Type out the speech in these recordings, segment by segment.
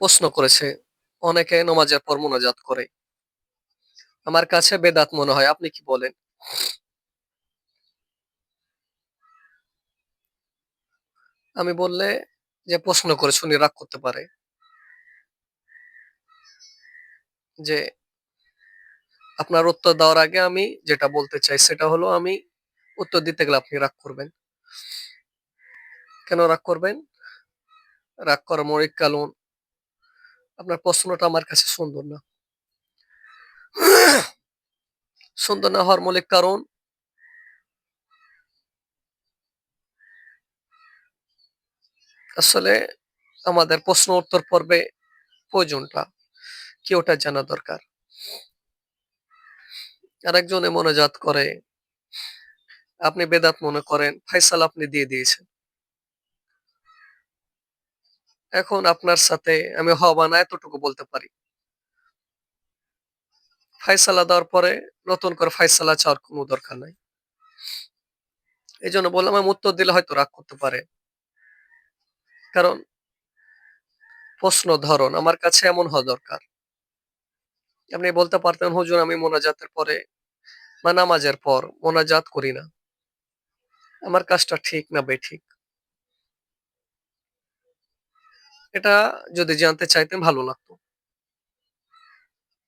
প্রশ্ন করেছে, অনেকে নমাজের পর মোনাজাত করে। আমার কাছে বেদাত মনে হয়। আপনি কি বলেন? আমি বললে যে প্রশ্ন করেছে উনি রাগ করতে পারে। যে আপনার উত্তর দেওয়ার আগে আমি যেটা বলতে চাই সেটা হলো আমি উত্তর দিতে গেলে আপনি রাগ করবেন। কেন রাগ করবেন? রাগ করার মৌলিক কারণ আপনার প্রশ্নটা আমার কাছে সুন্দর না। সুন্দর না হওয়ার মৌলিক কারণ আসলে আমাদের প্রশ্ন উত্তর পর্বে প্রয়োজনটা কি ওটা জানা দরকার। আরেকজনে মোনাজাত করে। আপনি বেদাত মনে করেন, ফাইসাল আপনি দিয়ে দিয়েছেন। এখন আপনার সাথে আমি হ বা না এতটুকু বলতে পারি। ফায়সালা দেওয়ার পরে নতুন করে ফায়সালা চাওয়ার কোনো দরকার নাই। এজন্য বললাম, আমি উত্তর দিলে হয়তো রাগ করতে পারে। কারণ প্রশ্ন ধরন আমার কাছে এমন হওয়া দরকার। আপনি বলতে পারতেন, হুজুর, আমি মোনাজাতের পরে বা নামাজের পর মোনাজাত করি না। আমার কাজটা ঠিক না বেঠিক? এটা যদি জানতে চাইতেন, ভালো লাগতো।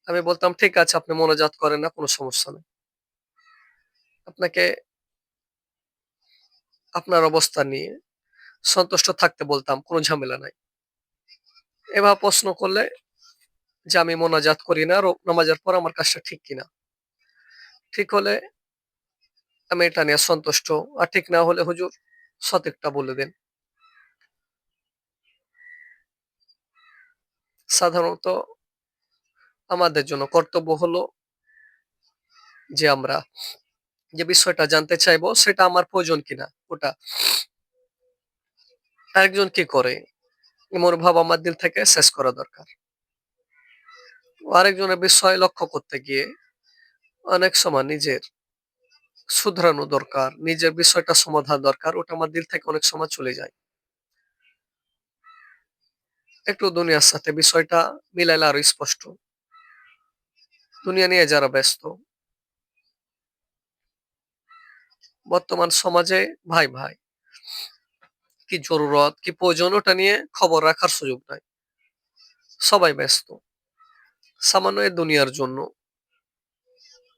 আমি বলতাম, ঠিক আছে, আপনি মোনাজাত করেন না, কোনো সমস্যা নেই। আপনাকে আপনার অবস্থা নিয়ে সন্তুষ্ট থাকতে বলতাম, কোনো ঝামেলা নাই। এভাবে প্রশ্ন করলে যে আমি মোনাজাত করি না নামাজের পর আমার কাজটা ঠিক কিনা? ঠিক হলে আমি এটা নিয়ে সন্তুষ্ট। আর ঠিক না হলে হুজুর সঠিকটা বলে দেন। সাধারণত আমাদের জন্য কর্তব্য হলো যে আমরা যে বিষয়টা জানতে চাইব সেটা আমার প্রয়োজন কিনা ওটা। আরেকজন কি করে? এমন ভাব আমার দিল থেকে শেষ করা দরকার। আরেকজনের বিষয় লক্ষ্য করতে গিয়ে অনেক সময় নিজের শুধরানো দরকার, নিজের বিষয়টা সমাধান দরকার। ওটা আমার দিল থেকে অনেক সময় চলে যায়। একটু দুনিয়ার সাথে বিষয়টা মিলাইলে আরও স্পষ্ট। দুনিয়া নিয়ে যারা ব্যস্ত বর্তমান সমাজে ভাই, ভাই কি জরুরত, কি প্রয়োজন ওটা নিয়ে খবর রাখার সুযোগ নাই। সবাই ব্যস্ত। সামান্য দুনিয়ার জন্য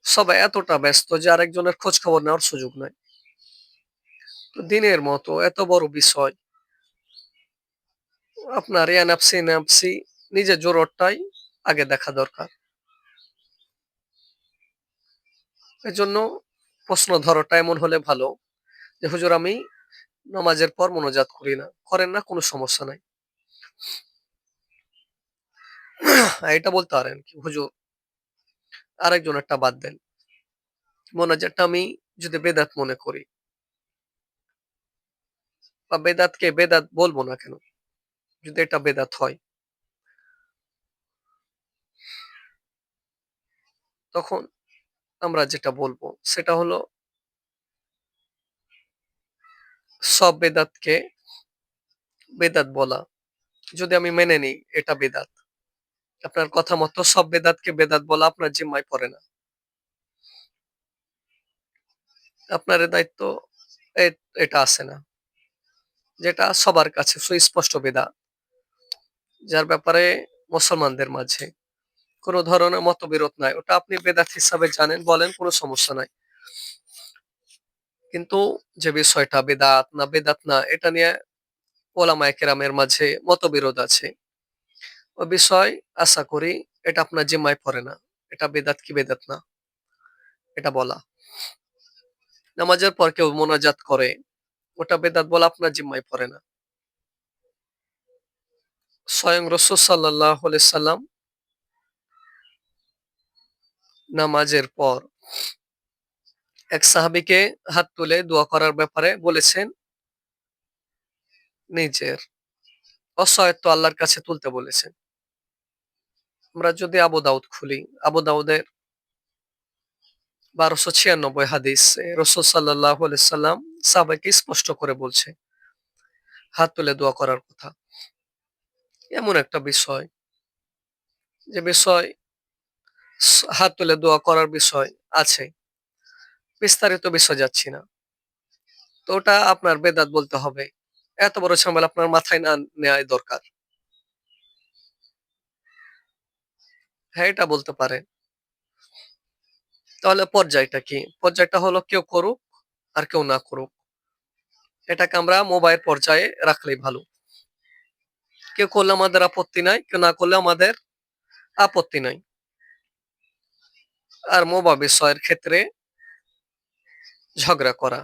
সবাই এতটা ব্যস্ত যে আরেকজনের খোঁজ খবর নেওয়ার সুযোগ নাই। দিনের মতো এত বড় বিষয় আপনার নাফসি নাফসি নিজের জরুরতটাই আগে দেখা দরকার। এজন্য প্রশ্ন ধরাটা এমন হলে ভালো যে, হুজুর, আমি নামাজের পর মনোজাত করি না। করেন না, কোনো সমস্যা নাই। এটা বলতে পারেন কি, হুজুর, আরেকজন একটা বাদ দেন। মোনাজাতটা আমি যদি বেদাত মনে করি, বা বেদাতকে বেদাত বলব না কেন? যদি এটা বেদাত হয়। তখন আমরা যেটা বলব সেটা হলো, সব বেদাতকে বেদাত বলা। যদি আমি মেনে নিই, এটা বেদাত। আপনার কথা মতো সব বেদাতকে বেদাত বলা আপনার জিম্মায় পড়ে না। আপনার দায়িত্ব এটা আসে না। যেটা সবার কাছে সুস্পষ্ট বেদাত। যার ব্যাপারে মুসলমানদের মাঝে কোন ধরনের মতবিরোধ নাই। ওটা আপনি বেদাত হিসাবে জানেন, বলেন, কোনো সমস্যা নাই। কিন্তু যে বিষয়টা বেদাত না বেদাত না, এটা নিয়ে ওলামায়ে কেরামের মাঝে মতবিরোধ আছে। ও বিষয়, আশা করি এটা আপনার জিম্মায় পড়ে না। এটা বেদাত কি বেদাত না। এটা বলা। নামাজের পর কেউ মোনাজাত করে, ওটা বেদাত বলা আপনার জিম্মায় পড়ে না। স্বয়ং রাসূল আলাইহি সাল্লাম নামাজের পর এক সাহাবীকে হাত তুলে দোয়া করার ব্যাপারে বলেছেন নিজের অসহায়ত্ব আল্লাহর কাছে তুলতে বলেছেন। আমরা যদি আবু দাউদ খুলি, আবু দাউদের ১২৯৬ হাদিসে রাসূল আলাইহি সাল্লাম সাহাবাকে স্পষ্ট করে বলছে হাত তুলে দোয়া করার কথা। এমন একটা বিষয় যে বিষয় হাত তুলে দোয়া করার বিষয় আছে। বিস্তারিত বিষয় যাচ্ছি না। তো ওটা আপনার বেদাত বলতে হবে। এত বড় ঝামেলা আপনার মাথায় না নেওয়াই দরকার। হ্যাঁ এটা বলতে পারেন তাহলে পর্যায়টা কি? পর্যায়টা হলো কেউ করুক আর কেউ না করুক। এটাকে আমরা মোবাইল পর্যায়ে রাখলেই ভালো। কেউ করলে আমাদের আপত্তি নাই, কেউ না করলে আমাদের আপত্তি নাই। আর মোবা বিষয়ের ক্ষেত্রে ঝগড়া করা,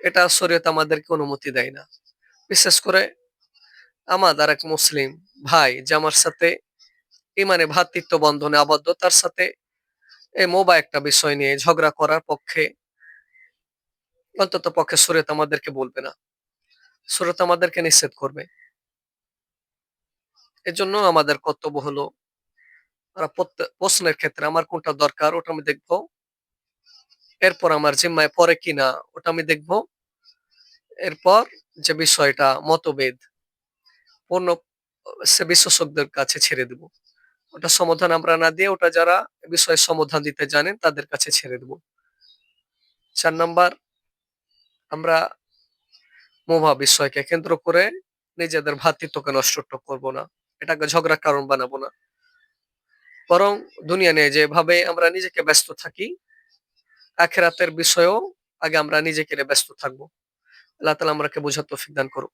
এটা শরীয়ত আমাদেরকে অনুমতি দেয় না। বিশেষ করে আমাদের এক মুসলিম ভাই, যে আমার সাথে ইমানে ভ্রাতৃত্ব বন্ধনে আবদ্ধ, তার সাথে এই মোবা একটা বিষয় নিয়ে ঝগড়া করার পক্ষে অন্তত পক্ষে শরীয়ত আমাদেরকে বলবে না। শরীয়ত আমাদেরকে নিষেধ করবে। এজন্য আমাদের কর্তব্য হলো প্রশ্নের ক্ষেত্রে আমার কোনটা দরকার ওটা আমি দেখব। এরপর আমার জিম্মায় পরে কিনা ওটা আমি দেখব। এরপর যে বিষয়টা, মতভেদ, পূর্ণ সে বিশেষজ্ঞদের কাছে ছেড়ে দেব। ওটা সমাধান আমরা না দিয়ে ওটা যারা বিষয়ে সমাধান দিতে জানেন তাদের কাছে ছেড়ে দেব। চার নাম্বার, আমরা মোভা বিষয়কে কেন্দ্র করে নিজেদের ভ্রাতৃত্বকে নষ্ট করব না। এটাকে ঝগড়ার কারণ বানাবো না। বরং দুনিয়া নিয়ে যেভাবে আমরা নিজেকে ব্যস্ত থাকি, আখেরাতের বিষয়েও আগে আমরা নিজেকে ব্যস্ত থাকব। আল্লাহ তালা আমরাকে বোঝার তৌফিক দান করুক।